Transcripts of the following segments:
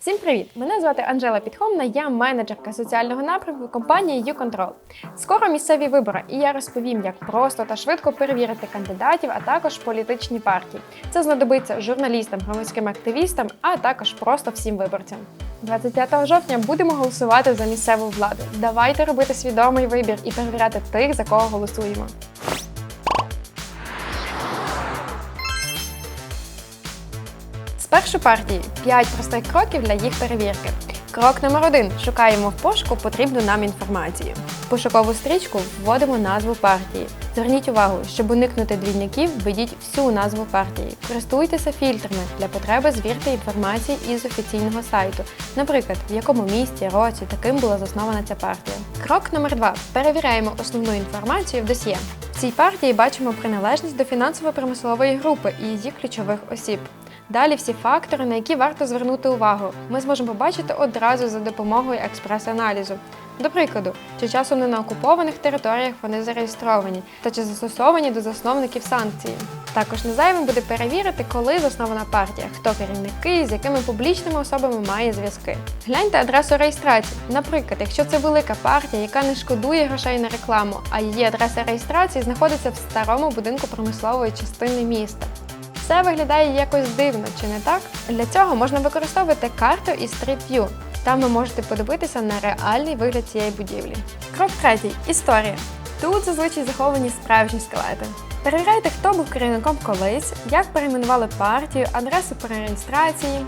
Всім привіт! Мене звати Анжела Підхомна, я менеджерка соціального напрямку компанії YouControl. Скоро місцеві вибори, і я розповім, як просто та швидко перевірити кандидатів, а також політичні партії. Це знадобиться журналістам, громадським активістам, а також просто всім виборцям. 25 жовтня будемо голосувати за місцеву владу. Давайте робити свідомий вибір і перевіряти тих, за кого голосуємо. Спершу партії 5 простих кроків для їх перевірки. Крок номер 1 Шукаємо в пошуку потрібну нам інформацію. В пошукову стрічку вводимо назву партії. Зверніть увагу, щоб уникнути двійників, введіть всю назву партії. Користуйтеся фільтрами для потреби звірте інформації із офіційного сайту. Наприклад, в якому місті, році таким була заснована ця партія. Крок номер 2 Перевіряємо основну інформацію в досьє. В цій партії бачимо приналежність до фінансово-промислової групи і її ключових осіб. Далі всі фактори, на які варто звернути увагу, ми зможемо побачити одразу за допомогою експрес-аналізу. До прикладу, чи часом не на окупованих територіях вони зареєстровані, та чи застосовані до засновників санкції. Також не зайвим буде перевірити, коли заснована партія, хто керівники, з якими публічними особами має зв'язки. Гляньте адресу реєстрації. Наприклад, якщо це велика партія, яка не шкодує грошей на рекламу, а її адреса реєстрації знаходиться в старому будинку промислової частини міста. Все виглядає якось дивно, чи не так? Для цього можна використовувати карту із Street View. Там ви можете подивитися на реальний вигляд цієї будівлі. Крок третій історія. Тут зазвичай заховані справжні скелети. Перевіряйте, хто був керівником колись, як перейменували партію, адресу перереєстрації.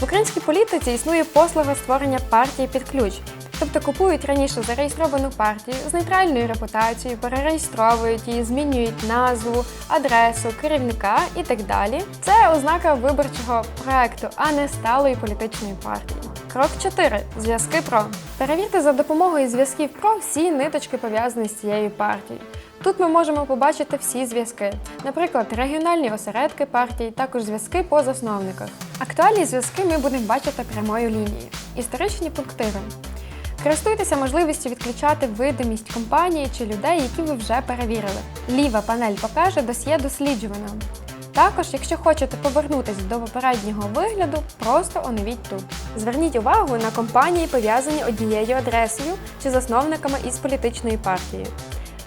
В українській політиці існує послуга створення партії під ключ. Тобто купують раніше зареєстровану партію з нейтральною репутацією, перереєстровують її, змінюють назву, адресу, керівника і так далі. Це ознака виборчого проекту, а не сталої політичної партії. Крок 4. Зв'язки ПРО. Перевірте за допомогою зв'язків ПРО всі ниточки пов'язані з цією партією. Тут ми можемо побачити всі зв'язки, наприклад, регіональні осередки партії, також зв'язки по засновниках. Актуальні зв'язки ми будемо бачити прямою лінією. Історичні пунктири. Користуйтеся можливістю відключати видимість компанії чи людей, які ви вже перевірили. Ліва панель покаже досьє досліджуваного. Також, якщо хочете повернутися до попереднього вигляду, просто оновіть тут. Зверніть увагу на компанії, пов'язані однією адресою чи засновниками із політичною партією.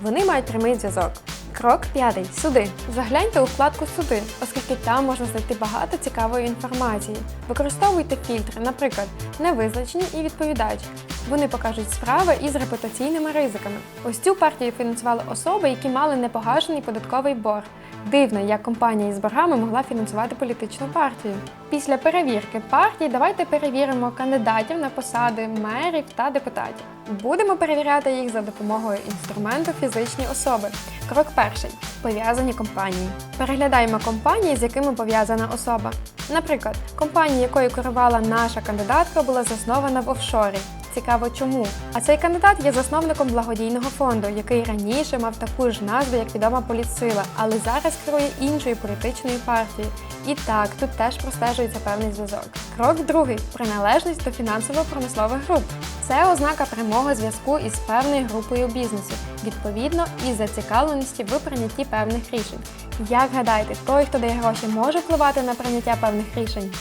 Вони мають прямий зв'язок. Крок п'ятий. Суди. Загляньте у вкладку Суди, оскільки там можна знайти багато цікавої інформації. Використовуйте фільтри, наприклад, невизначені і відповідач. Вони покажуть справи із репутаційними ризиками. Ось цю партію фінансували особи, які мали непогашений податковий борг. Дивно, як компанія із боргами могла фінансувати політичну партію. Після перевірки партії давайте перевіримо кандидатів на посади мерів та депутатів. Будемо перевіряти їх за допомогою інструменту фізичні особи. Крок перший пов'язані компанії. Переглядаємо компанії, з якими пов'язана особа. Наприклад, компанія, якою керувала наша кандидатка, була заснована в офшорі. Цікаво, чому? А цей кандидат є засновником благодійного фонду, який раніше мав таку ж назву, як відома політсила, але зараз керує іншою політичною партією. І так, тут теж простежується певний зв'язок. Крок другий приналежність до фінансово-промислових груп. Це ознака прямого зв'язку із певною групою бізнесу, відповідно і зацікавленості в прийнятті певних рішень. Як гадаєте, той, хто дає гроші, може впливати на прийняття певних рішень?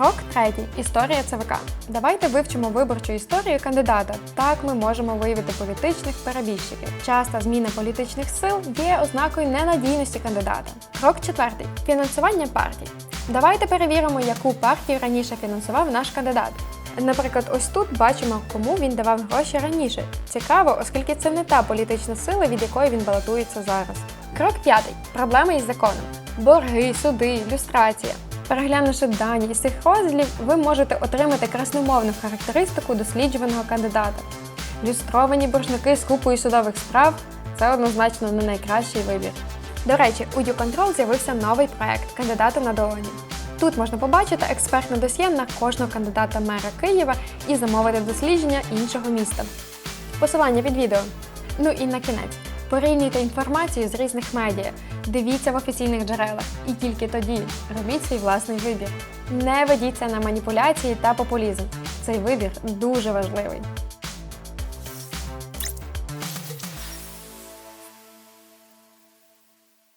Крок третій історія ЦВК. Давайте вивчимо виборчу історію кандидата. Так ми можемо виявити політичних перебіжчиків. Часта зміна політичних сил є ознакою ненадійності кандидата. Крок четвертий фінансування партій. Давайте перевіримо, яку партію раніше фінансував наш кандидат. Наприклад, ось тут бачимо, кому він давав гроші раніше. Цікаво, оскільки це не та політична сила, від якої він балотується зараз. Крок п'ятий проблеми із законом: борги, суди, люстрація. Переглянувши дані із цих розділів, ви можете отримати красномовну характеристику досліджуваного кандидата. Люстровані боржники з купою судових справ це однозначно не найкращий вибір. До речі, у YouControl з'явився новий проект кандидати на долоні. Тут можна побачити експертне досьє на кожного кандидата мера Києва і замовити дослідження іншого міста. Посилання під відео. Ну і на кінець. Порівнюйте інформацію з різних медіа, дивіться в офіційних джерелах і тільки тоді робіть свій власний вибір. Не ведіться на маніпуляції та популізм. Цей вибір дуже важливий.